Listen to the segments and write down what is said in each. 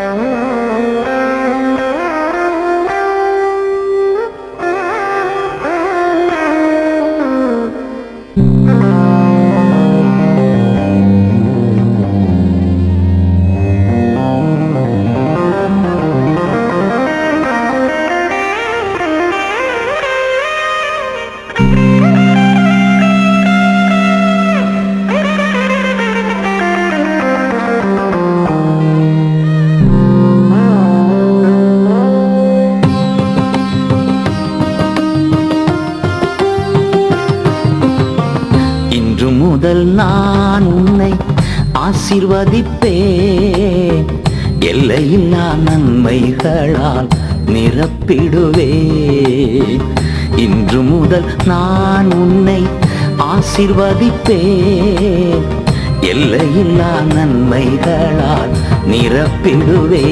இன்று முதல் நான் உன்னை ஆசிர்வதிப்பேன். எல்லையில்லா நன்மைகளால் நிரப்பிடுவே இன்று முதல் நான் உன்னை ஆசிர்வதிப்பேன். எல்லையில்லா நன்மைகளால் நிரப்பிடுவே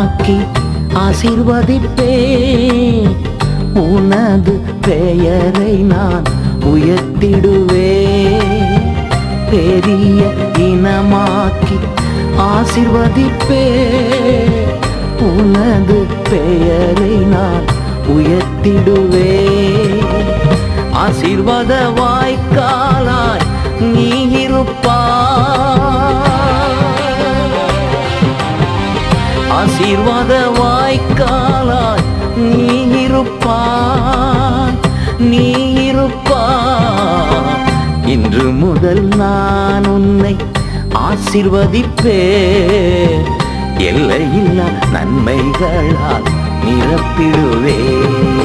ஆக்கி ஆசிர்வதிப்பேன். உனது பெயரை நான் உயர்த்திடுவே பெரிய இனமாக்கி ஆசிர்வதிப்பே உனது பெயரை நான் உயர்த்திடுவே ஆசீர்வாத வாய்க்காலாய் நீ இருப்பா ஆசீர்வாத வாய்க்காலாய் நீ இருப்பாய் நீ இருப்பாய் இன்று முதல் நான் உன்னை ஆசிர்வதிப்பே எல்லையில்லா நன்மைகளால் நிரப்பிடுவேன்.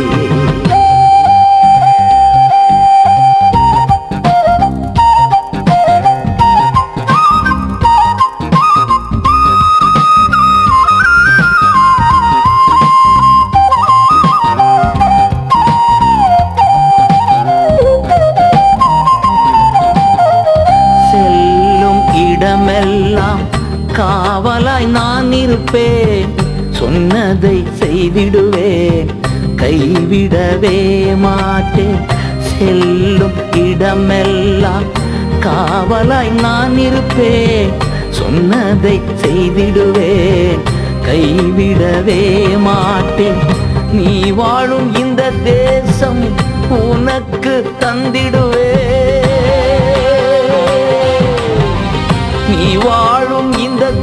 காவலாய் நான் இருப்பேன். சொன்னதை செய்திடுவேன். கைவிடவே மாட்டேன். செல்லும் இடமெல்லாம் காவலாய் நான் இருப்பேன். சொன்னதை செய்திடுவேன். கைவிடவே மாட்டேன். நீ வாழும் இந்த தேசம் உனக்கு தந்திடுவே நீ வாழும்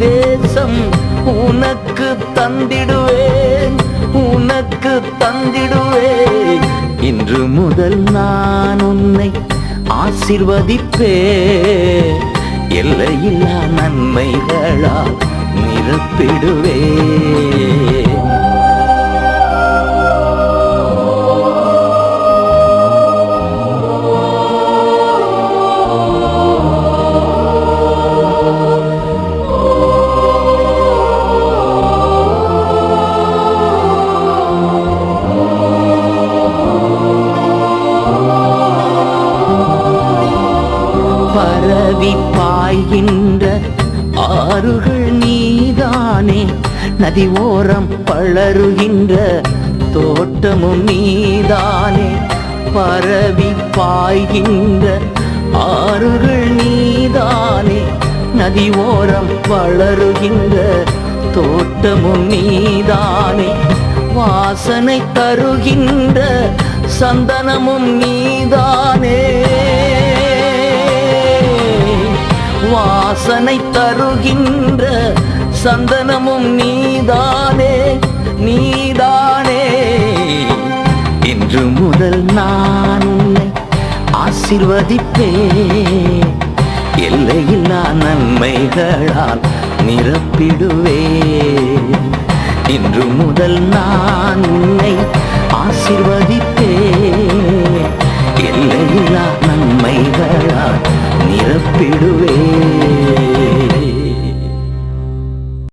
தேசம் உனக்கு தந்திடுவேன் உனக்கு தந்திடுவேன். இன்று முதல் நான் உன்னை ஆசிர்வதிப்பே எல்லையில்லா நன்மைகளால் நிரப்பிடுவேன். பரவி பாய்கின்ற ஆறுகள் நீதானே. நதி ஓரம் பளருகின்ற தோட்டமும் நீதானே. பரவி பாய்கின்ற ஆறுகள் நீதானே. நதி ஓரம் வளருகின்ற தோட்டமும் நீதானே. வாசனை தருகின்ற சந்தனமும் நீதானே. வாசனை தருகின்ற சந்தனமும் நீதானே நீதானே. இன்று முதல் நான் உன்னை ஆசிர்வதிப்பேன் எல்லையில்லா நன்மைகளால் நிரப்பிடுவே. இன்று முதல் நான் உன்னை ஆசிர்வதிப்பேன்